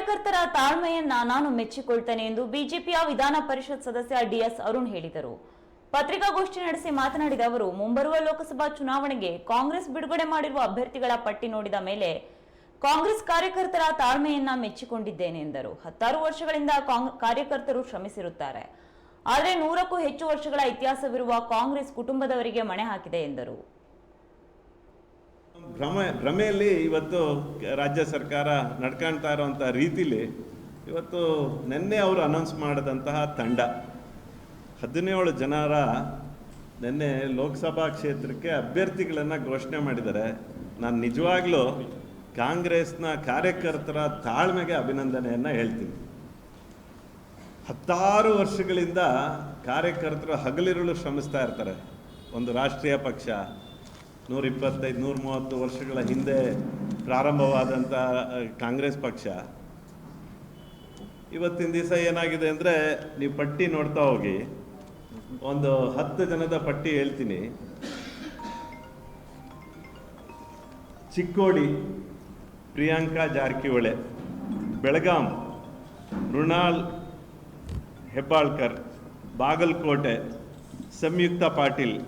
ಕಾರ್ಯಕರ್ತರ ತಾಳ್ಮೆಯನ್ನ ನಾನು ಮೆಚ್ಚಿಕೊಳ್ತೇನೆ ಎಂದು ಬಿಜೆಪಿಯ ವಿಧಾನ ಪರಿಷತ್ ಸದಸ್ಯ ಡಿಎಸ್ ಅರುಣ್ ಹೇಳಿದರು. ಪತ್ರಿಕಾಗೋಷ್ಠಿ ನಡೆಸಿ ಮಾತನಾಡಿದ ಅವರು, ಮುಂಬರುವ ಲೋಕಸಭಾ ಚುನಾವಣೆಗೆ ಕಾಂಗ್ರೆಸ್ ಬಿಡುಗಡೆ ಮಾಡಿರುವ ಅಭ್ಯರ್ಥಿಗಳ ಪಟ್ಟಿ ನೋಡಿದ ಮೇಲೆ ಕಾಂಗ್ರೆಸ್ ಕಾರ್ಯಕರ್ತರ ತಾಳ್ಮೆಯನ್ನ ಮೆಚ್ಚಿಕೊಂಡಿದ್ದೇನೆ ಎಂದರು. ಹತ್ತಾರು ವರ್ಷಗಳಿಂದ ಕಾರ್ಯಕರ್ತರು ಶ್ರಮಿಸಿರುತ್ತಾರೆ. ಆದರೆ ನೂರಕ್ಕೂ ಹೆಚ್ಚು ವರ್ಷಗಳ ಇತಿಹಾಸವಿರುವ ಕಾಂಗ್ರೆಸ್ ಕುಟುಂಬದವರಿಗೆ ಮಣೆ ಹಾಕಿದೆ ಎಂದರು. ಭ್ರಮೆ, ಭ್ರಮೆಯಲ್ಲಿ ಇವತ್ತು ರಾಜ್ಯ ಸರ್ಕಾರ ನಡ್ಕೊಳ್ತಾ ಇರುವಂಥ ರೀತಿಲಿ ಇವತ್ತು ನಿನ್ನೆ ಅವರು ಅನೌನ್ಸ್ ಮಾಡಿದಂತಹ ತಂಡ. ಹದಿನೇಳು ಜನರ ನಿನ್ನೆ ಲೋಕಸಭಾ ಕ್ಷೇತ್ರಕ್ಕೆ ಅಭ್ಯರ್ಥಿಗಳನ್ನು ಘೋಷಣೆ ಮಾಡಿದ್ದಾರೆ. ನಾನು ನಿಜವಾಗ್ಲೂ ಕಾಂಗ್ರೆಸ್ನ ಕಾರ್ಯಕರ್ತರ ತಾಳ್ಮೆಗೆ ಅಭಿನಂದನೆಯನ್ನು ಹೇಳ್ತೀನಿ. ಹತ್ತಾರು ವರ್ಷಗಳಿಂದ ಕಾರ್ಯಕರ್ತರು ಹಗಲಿರುಳು ಶ್ರಮಿಸ್ತಾ ಇರ್ತಾರೆ. ಒಂದು ರಾಷ್ಟ್ರೀಯ ಪಕ್ಷ ನೂರ ಇಪ್ಪತ್ತೈದು ನೂರ ಮೂವತ್ತು ವರ್ಷಗಳ ಹಿಂದೆ ಪ್ರಾರಂಭವಾದಂಥ ಕಾಂಗ್ರೆಸ್ ಪಕ್ಷ. ಇವತ್ತಿನ ದಿವಸ ಏನಾಗಿದೆ ಅಂದರೆ, ನೀವು ಪಟ್ಟಿ ನೋಡ್ತಾ ಹೋಗಿ, ಒಂದು ಹತ್ತು ಜನದ ಪಟ್ಟಿ ಹೇಳ್ತೀನಿ. ಚಿಕ್ಕೋಡಿ, ಪ್ರಿಯಾಂಕಾ ಜಾರಕಿಹೊಳೆ, ಬೆಳಗಾಂ ಮೃಣಾಲ್ ಹೆಬ್ಬಾಳ್ಕರ್, ಬಾಗಲಕೋಟೆ, ಸಂಯುಕ್ತ ಪಾಟೀಲ್,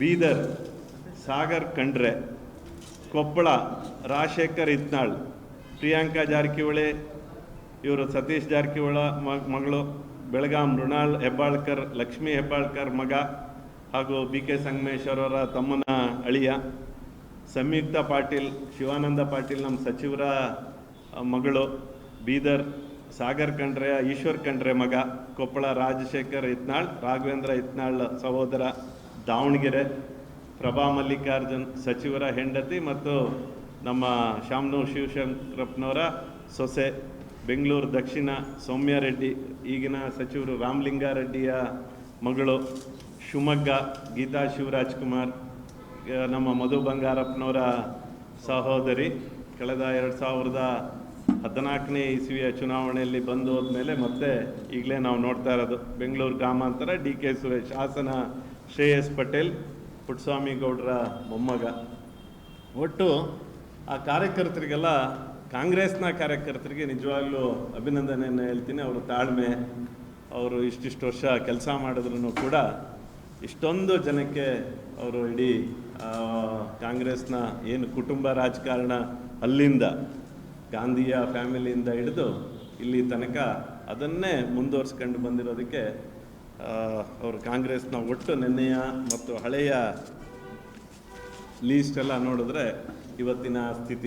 ಬೀದರ್ ಸಾಗರ್ ಖಂಡ್ರೆ, ಕೊಪ್ಪಳ ರಾಜಶೇಖರ್ ಇತ್ನಾಳ್ ಪ್ರಿಯಾಂಕಾ ಜಾರಕಿಹೊಳಿ, ಇವರು ಸತೀಶ್ ಜಾರಕಿಹೊಳ ಮಗಳು, ಬೆಳಗಾಂ ಮೃಣಾಳ್ ಹೆಬ್ಬಾಳ್ಕರ್, ಲಕ್ಷ್ಮೀ ಹೆಬ್ಬಾಳ್ಕರ್ ಮಗ ಹಾಗೂ ಬಿ ಕೆ ಸಂಗಮೇಶ್ವರರ ತಮ್ಮನ ಅಳಿಯ, ಸಂಯುಕ್ತ ಪಾಟೀಲ್, ಶಿವಾನಂದ ಪಾಟೀಲ್ ನಮ್ಮ ಸಚಿವರ ಮಗಳು ಬೀದರ್, ಸಾಗರ್ ಖಂಡ್ರೆ ಈಶ್ವರ್ ಖಂಡ್ರೆ ಮಗ, ಕೊಪ್ಪಳ ರಾಜಶೇಖರ್ ಇತ್ನಾಳ್ ರಾಘವೇಂದ್ರ ಇತ್ನಾಳ್ ಸಹೋದರ ದಾವಣಗೆರೆ ಪ್ರಭಾ ಮಲ್ಲಿಕಾರ್ಜುನ್ ಸಚಿವರ ಹೆಂಡತಿ ಮತ್ತು ನಮ್ಮ ಶಾಮನೂರ್ ಶಿವಶಂಕರಪ್ಪನವರ ಸೊಸೆ, ಬೆಂಗಳೂರು ದಕ್ಷಿಣ ಸೌಮ್ಯ ರೆಡ್ಡಿ, ಈಗಿನ ಸಚಿವರು ರಾಮಲಿಂಗಾರೆಡ್ಡಿಯ ಮಗಳು ಶಿವಮೊಗ್ಗ, ಗೀತಾ ಶಿವರಾಜ್ ಕುಮಾರ್ ನಮ್ಮ ಮಧು ಬಂಗಾರಪ್ಪನವರ ಸಹೋದರಿ. ಕಳೆದ ಎರಡು ಸಾವಿರದ ಹದಿನಾಲ್ಕನೇ ಇಸ್ವಿಯ ಚುನಾವಣೆಯಲ್ಲಿ ಬಂದು ಹೋದ್ಮೇಲೆ ಮತ್ತೆ ಈಗಲೇ ನಾವು ನೋಡ್ತಾ ಇರೋದು ಬೆಂಗಳೂರು ಗ್ರಾಮಾಂತರ ಡಿ ಕೆ ಸುರೇಶ್, ಹಾಸನ ಶ್ರೇಯಸ್ ಪಟೇಲ್ ಪುಟ್ಟಸ್ವಾಮಿ ಗೌಡರ ಮೊಮ್ಮಗ. ಒಟ್ಟು ಆ ಕಾರ್ಯಕರ್ತರಿಗೆಲ್ಲ, ಕಾಂಗ್ರೆಸ್ನ ಕಾರ್ಯಕರ್ತರಿಗೆ ನಿಜವಾಗ್ಲೂ ಅಭಿನಂದನೆಯನ್ನು ಹೇಳ್ತೀನಿ. ಅವರು ತಾಳ್ಮೆ, ಅವರು ಇಷ್ಟಿಷ್ಟು ವರ್ಷ ಕೆಲಸ ಮಾಡಿದ್ರು ಕೂಡ ಇಷ್ಟೊಂದು ಜನಕ್ಕೆ ಅವರು ಇಡೀ ಕಾಂಗ್ರೆಸ್ನ ಏನು ಕುಟುಂಬ ರಾಜಕಾರಣ ಅಲ್ಲಿಂದ, ಗಾಂಧಿಯ ಫ್ಯಾಮಿಲಿಯಿಂದ ಹಿಡಿದು ಇಲ್ಲಿ ತನಕ ಅದನ್ನೇ ಮುಂದುವರ್ಸ್ಕೊಂಡು ಬಂದಿರೋದಕ್ಕೆ ಅವರು ಕಾಂಗ್ರೆಸ್ನ ಒಟ್ಟು ನೆನ್ನೆಯ ಮತ್ತು ಹಳೆಯ ಲೀಸ್ಟ್ ಎಲ್ಲ ನೋಡಿದ್ರೆ ಇವತ್ತಿನ ಸ್ಥಿತಿ